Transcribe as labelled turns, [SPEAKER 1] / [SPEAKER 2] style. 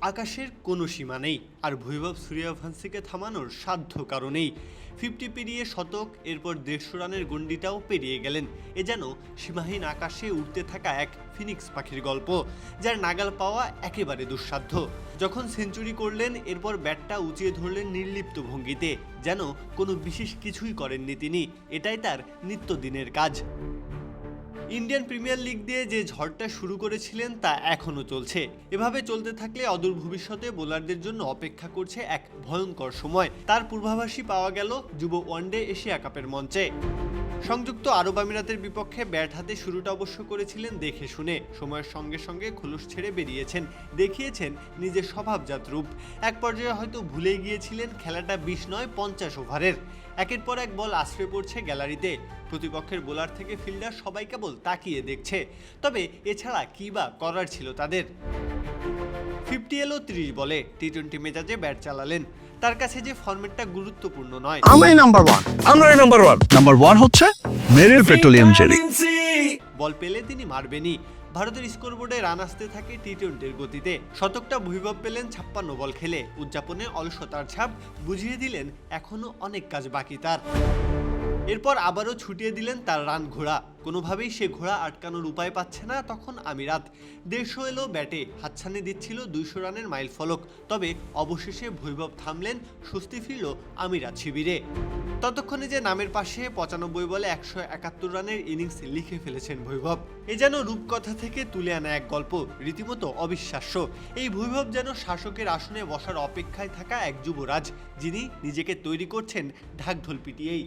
[SPEAKER 1] আকাশের কোনো সীমা নেই, আর ভৈভব সূর্যবংশীকে থামানোর সাধ্য কারণেই ফিফটি পেরিয়ে শতক, এরপর দেড়শো রানের গণ্ডিটাও পেরিয়ে গেলেন। এ যেন সীমাহীন আকাশে উঠতে থাকা এক ফিনিক্স পাখির গল্প, যার নাগাল পাওয়া একেবারে দুঃসাধ্য। যখন সেঞ্চুরি করলেন, এরপর ব্যাটটা উঁচিয়ে ধরলেন নির্লিপ্ত ভঙ্গিতে, যেন কোনো বিশেষ কিছুই করেননি তিনি। এটাই তার নিত্যদিনের কাজ। ইন্ডিয়ান প্রিমিয়ার লিগ দিয়ে যে ঝড়টা শুরু করেছিলেন তা এখনও চলছে। এভাবে চলতে থাকলে অদূর ভবিষ্যতে বোলারদের জন্য অপেক্ষা করছে এক ভয়ঙ্কর সময়। তার পূর্বাভাসই পাওয়া গেল যুব ওয়ানডে এশিয়া কাপের মঞ্চে। সংযুক্ত আরব আমিরাতের বিপক্ষে ব্যাট হাতে শুরুটা অবশ্য করেছিলেন দেখে শুনে। সময়ের সঙ্গে সঙ্গে খোলস ছেড়ে বেরিয়েছেন, দেখিয়েছেন নিজের স্বভাবজাত রূপ। এক পর্যায়ে হয়তো ভুলে গিয়েছিলেন খেলাটা বিশ নয়, পঞ্চাশ ওভারের। একের পর এক বল আশ্রে পড়ছে গ্যালারিতে। প্রতিপক্ষের বোলার থেকে ফিল্ডার সবাই কেবল তাকিয়ে দেখছে। তবে এছাড়া কী বা করার ছিল তাদের? ফিফটি এলো তিরিশ বলে টি টোয়েন্টি মেজাজে ব্যাট চালালেন। তার কাছে যে ফর্মেটটা গুরুত্বপূর্ণ নয়।
[SPEAKER 2] আমরাই নাম্বার ওয়ান আমরাই নাম্বার ওয়ান নাম্বার ওয়ান হচ্ছে মেরিল পেট্রোলিয়াম জেলি
[SPEAKER 1] বল পেলে তিনি মারবেনই। ভারতের স্কোরবোর্ডে রান আসতে থাকে টি টোয়েন্টির গতিতে। শতকটা ভৈভব পেলেন ছাপ্পান্ন বল খেলে। উদযাপনে অলসতার ছাপ বুঝিয়ে দিলেন এখনও অনেক কাজ বাকি তার। এরপর আবারও ছুটিয়ে দিলেন তার রান ঘোড়া। কোনোভাবেই সে ঘোড়া আটকানোর উপায় পাচ্ছে না তখন আমিরাত। দেড়শো এলো ব্যাটে, হাতছানি দিচ্ছিল দুইশো রানের মাইল ফলক। তবে অবশেষে ভৈভব থামলেন, স্বস্তি ফিরল আমিরাত শিবিরে। ততক্ষণে যে নামের পাশে পঁচানব্বই বলে একশো একাত্তর রানের ইনিংস লিখে ফেলেছেন ভৈভব। এ যেন রূপকথা থেকে তুলে আনা এক গল্প, রীতিমতো অবিশ্বাস্য। এই ভৈভব যেন শাসকের আসনে বসার অপেক্ষায় থাকা এক যুবরাজ, যিনি নিজেকে তৈরি করছেন ঢাকঢোল পিটিয়েই।